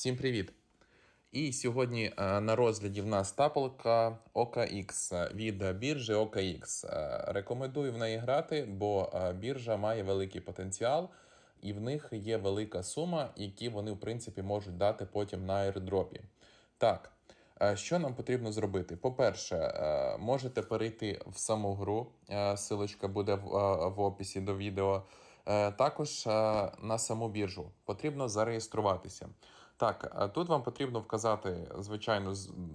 Всім привіт! І сьогодні е, на розгляді в нас тапалка OKX від біржі OKX. Е, Рекомендую в неї грати, бо е, біржа має великий потенціал, і в них є велика сума, які вони, в принципі, можуть дати потім на airdropі. Так, е, що нам потрібно зробити? По-перше, е, можете перейти в саму гру, е, силочка буде в, е, описі до відео. Е, Також е, на саму біржу потрібно зареєструватися. Так, е, тут вам потрібно вказати, звичайно,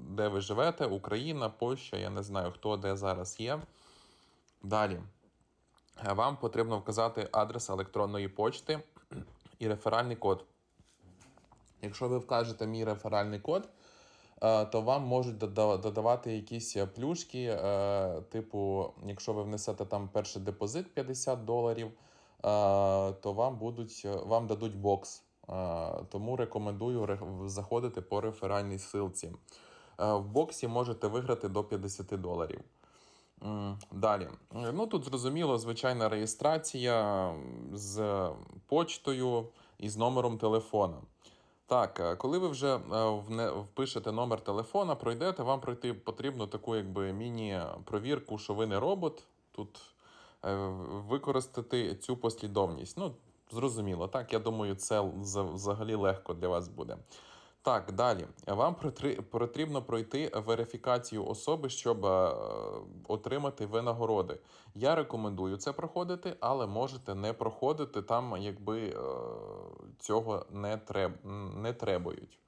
де ви живете: Україна, Польща, я не знаю, хто де зараз є. Далі. Е, Вам потрібно вказати адрес електронної почти і реферальний код. Якщо ви вкажете мій реферальний код, е, то вам можуть додавати якісь плюшки, типу, якщо ви внесете там перший депозит 50 доларів, то вам будуть вам дадуть бокс. Тому рекомендую заходити по реферальній ссылці. Е, В боксі можете виграти до 50 доларів. Далі. Ну тут зрозуміло, звичайна реєстрація з почтою і з номером телефона. Так, е, коли ви вже е, впишете номер телефона, пройдете, вам пройти потрібно таку якби міні-провірку, що ви не робот. Тут використати цю послідовність. Ну, зрозуміло, так, я думаю, це взагалі легко для вас буде. Так, далі. Вам потрібно пройти верифікацію особи, щоб е, отримати винагороди. Я рекомендую це проходити, але можете не проходити там, якби е, цього не, треб, не требують.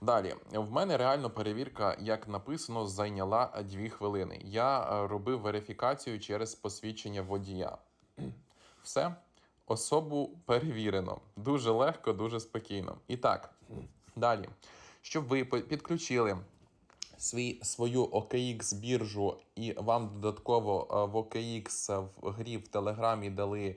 Далі, в мене реально перевірка, як написано, зайняла 2 хвилини. Я е, робив верифікацію через посвідчення водія. Все, особу перевірено. Дуже легко, дуже спокійно. І так, далі. Щоб ви підключили свій, свою OKX біржу і вам додатково е, в OKX в грі в Телеграмі дали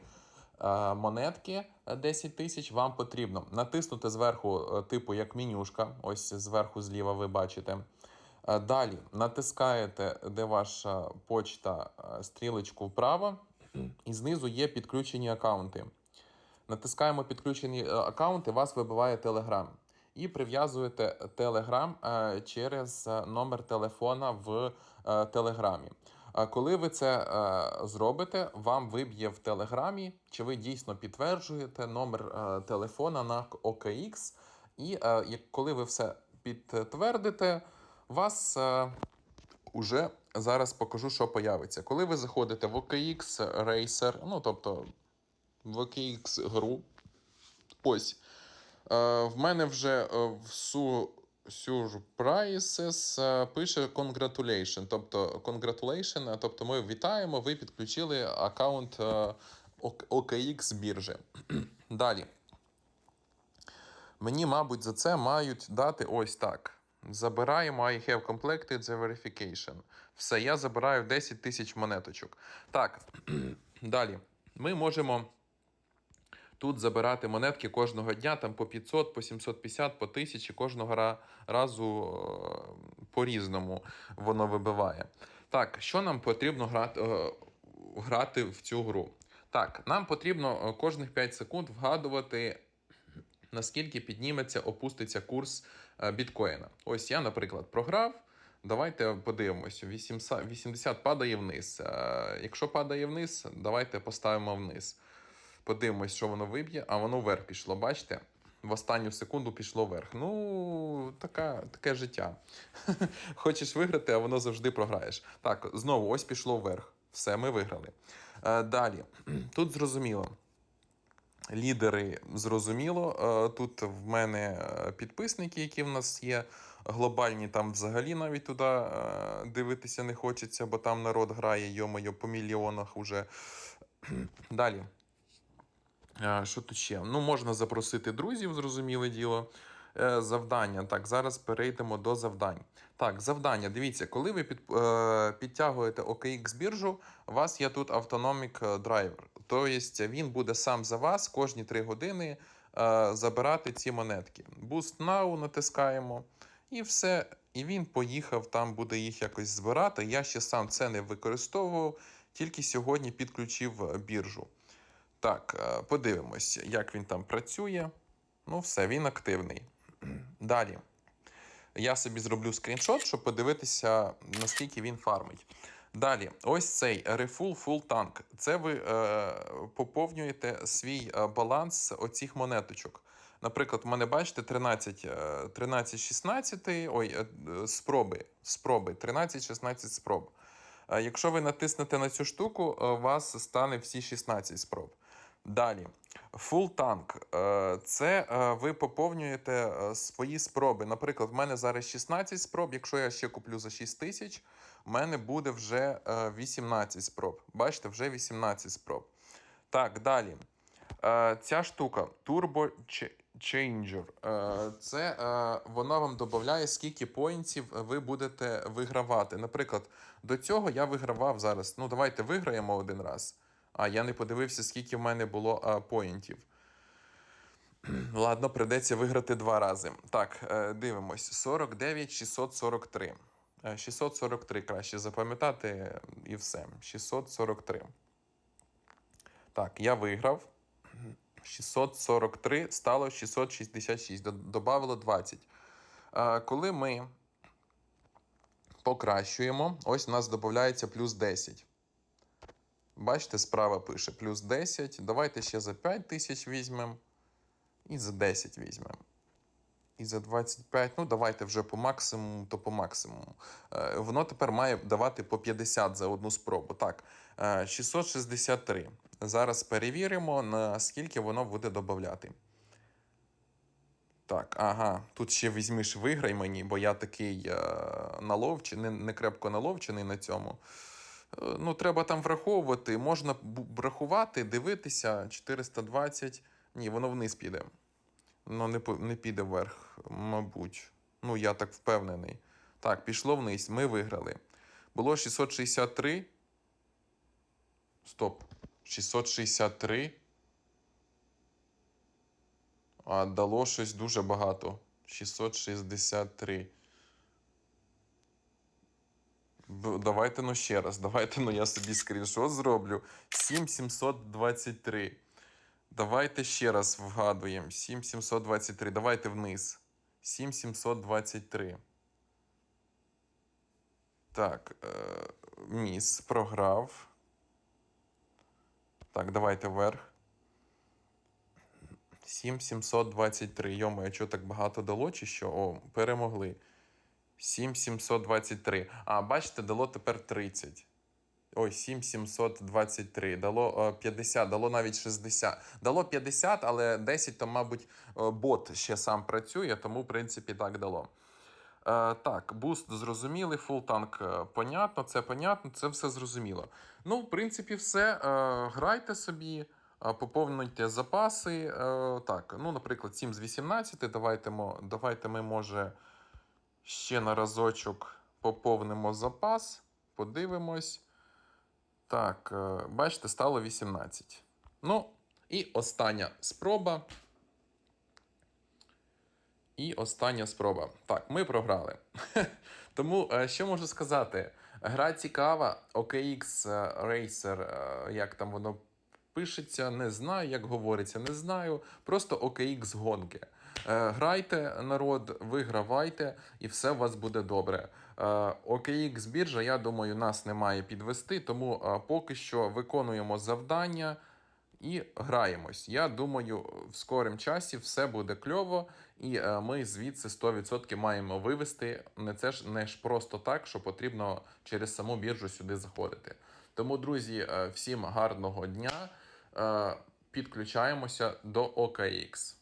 е, монетки е, 10 тисяч, вам потрібно натиснути зверху, е, типу як менюшка, ось зверху зліва ви бачите. Е, Далі натискаєте, де ваша почта, е, стрілочку вправо, і знизу є підключені аккаунти. Натискаємо підключені е, аккаунти, вас вибиває Telegram. І прив'язуєте Telegram е, через е, номер телефона в Телеграмі. Коли ви це зробите, вам виб'є в Телеграмі, чи ви дійсно підтверджуєте номер телефона на OKX. І коли ви все підтвердите, вас уже зараз покажу, що появиться. Коли ви заходите в OKX Racer, ну тобто в OKX гру, ось. Е, в мене вже е, в су, Surprises е, пише Congratulation. Тобто, congratulation, е, тобто ми вітаємо, ви підключили аккаунт OKX біржі. Далі. Мені, мабуть, за це мають дати ось так. Забираємо I have completed the verification. Все, я забираю 10 тисяч монеточок. Так, далі. Ми можемо тут забирати монетки кожного дня, там по 500, по 750, по 1000, кожного разу е, по-різному воно вибиває. Так, що нам потрібно грати, е, грати в цю гру? Так, нам потрібно е, кожних 5 секунд вгадувати наскільки підніметься, опуститься курс е, біткоїна. Ось я, наприклад, програв. Давайте подивимося. 80, 80 падає вниз. Е, Якщо падає вниз, давайте поставимо вниз. Подивимось, що воно виб'є, а воно вверх пішло. Бачите? В останню секунду пішло вверх. Ну, така, таке життя. Хочеш виграти, а воно завжди програєш. Так, знову ось пішло вверх. Все, ми виграли. Е, Далі. Тут зрозуміло. Лідери зрозуміло. Е, Тут в мене е, підписники, які в нас є. Глобальні там взагалі навіть туди е, дивитися не хочеться, бо там народ грає, йомайо, по мільйонах уже. Далі. Що тут ще? Ну, можна запросити друзів, зрозуміле діло. Завдання. Так, зараз перейдемо до завдань. Так, завдання. Дивіться, коли ви під, підтягуєте OKX біржу, у вас є тут Autonomic Driver. Тобто він буде сам за вас кожні 3 години е, забирати ці монетки. Boost Now натискаємо. І все. І він поїхав, там буде їх якось збирати. Я ще сам це не використовував, тільки сьогодні підключив біржу. Так, е, подивимось, як він там працює. Ну, все, він активний. Далі. Я собі зроблю скріншот, щоб подивитися, наскільки він фармить. Далі, ось цей Refull Full Tank. Це ви е, поповнюєте свій е, баланс оцих монеточок. Наприклад, у мене бачите 13, е, 13 16, ой, е, е, спроби, спроби, 13, 16 спроб. Якщо ви натиснете на цю штуку, у вас стане всі 16 спроб. Далі. Full tank. Е, Це е, ви поповнюєте е, свої спроби. Наприклад, в мене зараз 16 спроб. Якщо я ще куплю за 6 тисяч, в мене буде вже е, 18 спроб. Бачите, вже 18 спроб. Так, далі. Ця штука Turbo Changer. Це вона вам додає, скільки поінтів ви будете вигравати. Наприклад, до цього я вигравав зараз. Ну, давайте виграємо один раз. А я не подивився, скільки в мене було поінтів. Ладно, придеться виграти два рази. Так, е, дивимось. 49, 643. Е, 643 краще запам'ятати і все. 643. Так, я виграв. 643 стало 666. Д- Добавило 20. Е, Коли ми покращуємо, ось у нас додається плюс 10. Бачите, справа пише плюс 10. Давайте ще за 5 тисяч візьмемо. І за 10 візьмемо. І за 25. Ну, давайте вже по максимуму, то по максимуму. Е, Воно тепер має давати по 50 за одну спробу. Так, е, 663. Зараз перевіримо, наскільки воно буде додати. Так, ага, тут ще візьмиш виграй мені, бо я такий е, наловчений, не крепко наловчений на цьому. Е, Ну, треба там враховувати. Можна бу- рахувати, дивитися. 420. Ні, воно вниз піде. Ну, не, не піде вверх, мабуть. Ну, я так впевнений. Так, пішло вниз. Ми виграли. Було 663. Стоп. 663. А дало щось дуже багато. 663. Давайте ну ще раз. Давайте ну я собі скріншот зроблю. 7723. Давайте ще раз вгадуємо. 7723. Давайте вниз. 7723. Так. Е, міс програв. Так, давайте вверх. 7723. Йомо, що так багато дало, чи що? О, перемогли. 7723. А, бачите, дало тепер 30. Ой, 7723. Дало е, 50, дало навіть 60. Дало 50, але 10 то, мабуть, е, бот ще сам працює, тому, в принципі, так дало. Е, так, буст зрозумілий, фул танк е, понятно, це понятно, це все зрозуміло. Ну, в принципі, все. Е, грайте собі, е, поповнюйте запаси. Е, так, ну, наприклад, 7 з 18. Давайте, давайте ми, може, ще на разочок поповнимо запас, подивимось. Так, е, бачите, стало 18. Ну, і остання спроба. І остання спроба. Так, ми програли. Тому е, що можу сказати? Гра цікава, OKX е, Racer, як там воно пишеться, не знаю, як говориться, не знаю. Просто OKX гонки. Е, Грайте, народ, вигравайте, і все у вас буде добре. Е, OKX біржа, я думаю, нас не має підвести, тому е, поки що виконуємо завдання і граємось. Я думаю, в скорім часі все буде кльово, і е, ми звідси 100% маємо вивести. Не це ж не ж просто так, що потрібно через саму біржу сюди заходити. Тому, друзі, всім гарного дня. Е, Підключаємося до OKX.